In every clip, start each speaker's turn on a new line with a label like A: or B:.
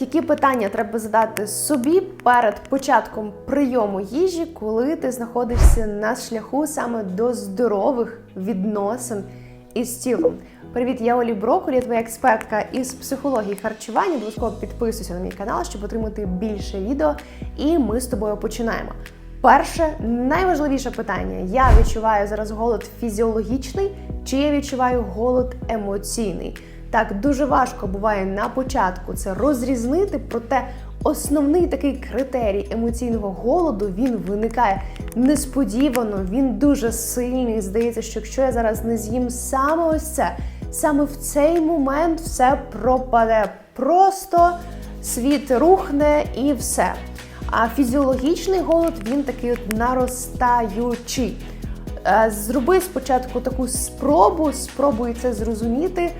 A: Які питання треба задати собі перед початком прийому їжі, коли ти знаходишся на шляху саме до здорових відносин із тілом? Привіт, я Олі Броколі, твоя експертка із психології харчування. Обов'язково підписуйся на мій канал, щоб отримати більше відео. І ми з тобою починаємо. Перше, найважливіше питання: я відчуваю зараз голод фізіологічний, чи я відчуваю голод емоційний? Так, дуже важко буває на початку це розрізнити, проте основний такий критерій емоційного голоду він виникає несподівано, він дуже сильний. Здається, що якщо я зараз не з'їм саме ось це, саме в цей момент все пропаде. Просто світ рухне і все. А фізіологічний голод він такий от наростаючий. Е, Зроби спочатку таку спробу, спробуй це зрозуміти,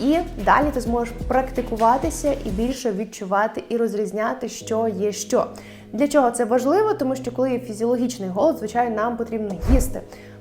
A: і далі ти зможеш практикуватися і більше відчувати і розрізняти, що є що. Для чого це важливо? Тому що коли є фізіологічний голод, звичайно, нам потрібно їсти.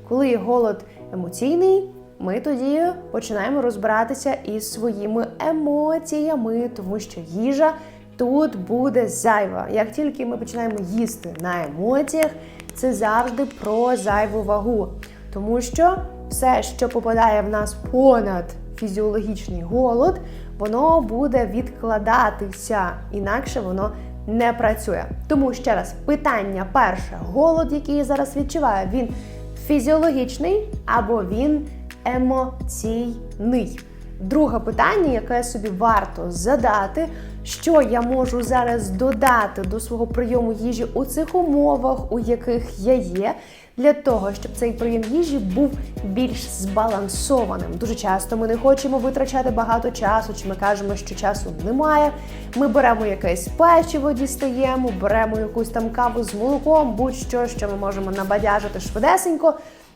A: Коли є голод емоційний, ми тоді починаємо розбиратися із своїми емоціями, тому що їжа тут буде зайва. Як тільки ми починаємо їсти на емоціях, це завжди про зайву вагу. Тому що все, що попадає в нас понад фізіологічний голод, воно буде відкладатися, інакше воно не працює. Тому ще раз, питання перше: голод, який я зараз відчуваю, він фізіологічний або він емоційний. Друге питання, яке собі варто задати, що я можу зараз додати до свого прийому їжі у цих умовах, у яких я є, для того, щоб цей прийом їжі був більш збалансованим. Дуже часто ми не хочемо витрачати багато часу, чи ми кажемо, що часу немає. Ми беремо якесь печиво, дістаємо, беремо якусь там каву з молоком, будь-що, що ми можемо набадяжити швидесенько.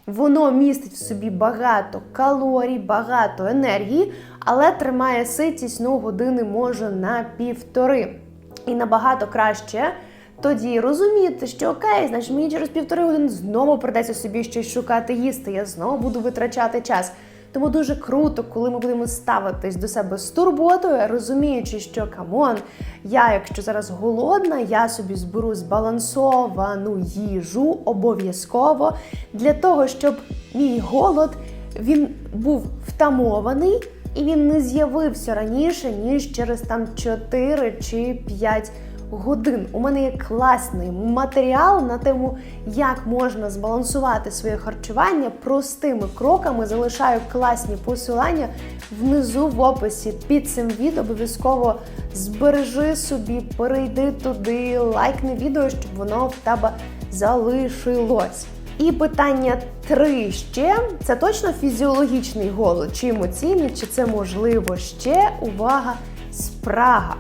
A: Воно містить в собі багато калорій, багато енергії, але тримає ситість ну, години може на півтори. І набагато краще тоді розуміти, що окей, значить мені через півтори години знову придеться собі щось шукати їсти. Я знову буду витрачати час. Тому дуже круто, коли ми будемо ставитись до себе з турботою, розуміючи, що камон, я, якщо зараз голодна, я собі зберу збалансовану їжу обов'язково для того, щоб мій голод він був втамований і він не з'явився раніше, ніж через там 4 чи 5 годин. У мене є класний матеріал на тему, як можна збалансувати своє харчування простими кроками. Залишаю класні посилання внизу в описі під цим відео. Обов'язково збережи собі, перейди туди, лайкни відео, щоб воно в тебе залишилось. І питання три ще це точно фізіологічний голод, чи емоційний, чи це можливо ще увага, спрага.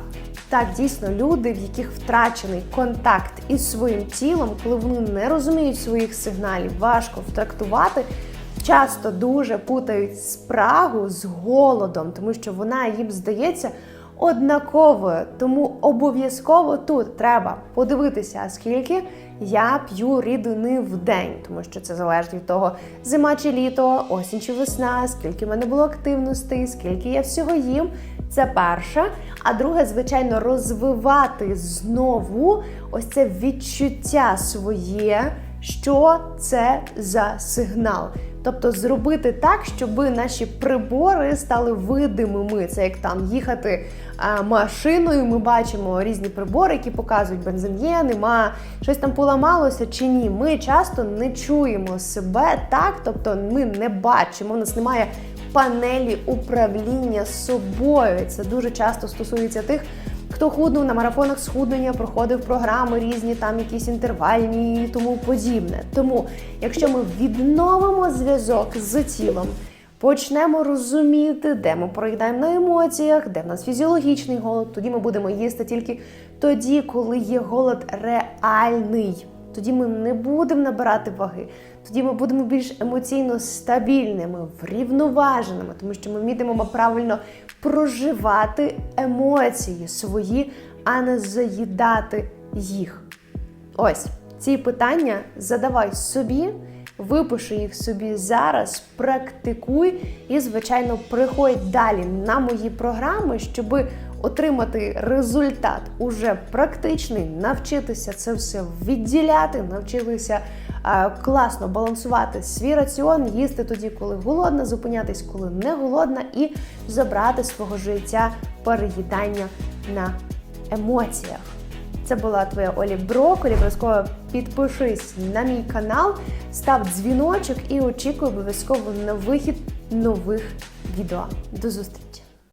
A: Так, дійсно, люди, в яких втрачений контакт із своїм тілом, коли вони не розуміють своїх сигналів, важко втрактувати, часто дуже путають спрагу з голодом, тому що вона їм здається однаковою. Тому обов'язково тут треба подивитися, скільки я п'ю рідини в день, тому що це залежить від того, зима чи літо, осінь чи весна, скільки в мене було активностей, скільки я всього їм. Це перше. А друге, звичайно, розвивати знову ось це відчуття своє, що це за сигнал. Тобто зробити так, щоб наші прибори стали видимими. Це як там їхати а, машиною. Ми бачимо різні прибори, які показують бензин є, нема, щось там поламалося чи ні. Ми часто не чуємо себе так, тобто ми не бачимо, у нас немає панелі управління собою. Це дуже часто стосується тих. Хто худнув на марафонах схуднення, проходив програми різні, там якісь інтервальні і тому подібне. Тому, якщо ми відновимо зв'язок з тілом, почнемо розуміти, де ми проїдаємо на емоціях, де в нас фізіологічний голод, тоді ми будемо їсти тільки тоді, коли є голод реальний. Тоді ми не будемо набирати ваги, тоді ми будемо більш емоційно стабільними, врівноваженими, тому що ми вмітимемо правильно проживати емоції свої, а не заїдати їх. Ось ці питання задавай собі, випиши їх собі зараз, практикуй і, звичайно, приходь далі на мої програми, щоб отримати результат уже практичний, навчитися це все відділяти, навчитися е, класно балансувати свій раціон, їсти тоді, коли голодна, зупинятись, коли не голодна, і забрати свого життя переїдання на емоціях. Це була твоя Олі Броколі. Обов'язково підпишись на мій канал, став дзвіночок і очікуй обов'язково на вихід нових відео. До зустрічі!